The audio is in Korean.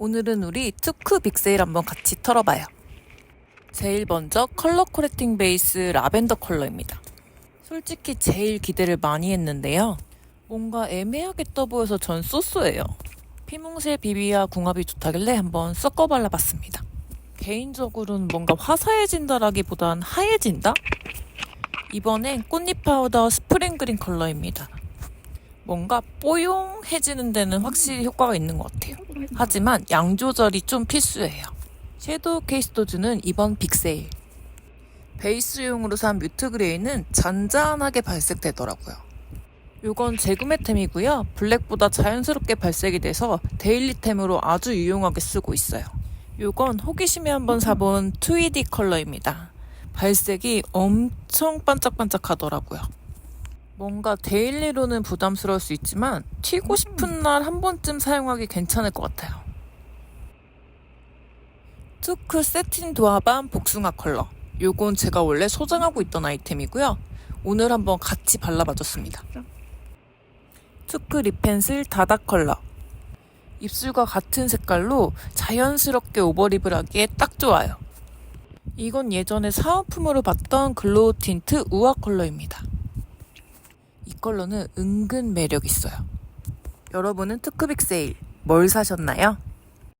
오늘은 우리 투크 빅세일 한번 같이 털어봐요. 제일 먼저 컬러 코렉팅 베이스 라벤더 컬러입니다. 솔직히 제일 기대를 많이 했는데요. 뭔가 애매하게 떠 보여서 전 쏘쏘해요. 피뭉실 비비와 궁합이 좋다길래 한번 섞어 발라봤습니다. 개인적으로는 뭔가 화사해진다라기보단 하얘진다? 이번엔 꽃잎 파우더 스프링 그린 컬러입니다. 뭔가 뽀용해지는 데는 확실히 효과가 있는 것 같아요. 하지만 양 조절이 좀 필수예요. 섀도우 케이스도 주는 이번 빅세일. 베이스용으로 산 뮤트 그레이는 잔잔하게 발색되더라고요. 요건 재구매템이고요. 블랙보다 자연스럽게 발색이 돼서 데일리템으로 아주 유용하게 쓰고 있어요. 요건 호기심에 한번 사본 2ED 컬러입니다. 발색이 엄청 반짝반짝하더라고요. 뭔가 데일리로는 부담스러울 수 있지만 튀고 싶은 날 한 번쯤 사용하기 괜찮을 것 같아요. 투크 세틴 도화반 복숭아 컬러. 요건 제가 원래 소장하고 있던 아이템이고요. 오늘 한번 같이 발라봐줬습니다. 투크 립펜슬 다닥 컬러. 입술과 같은 색깔로 자연스럽게 오버립을 하기에 딱 좋아요. 이건 예전에 사은품으로 봤던 글로우 틴트 우아 컬러입니다. 이 컬러는 은근 매력 있어요. 여러분은 투크빅 세일 뭘 사셨나요?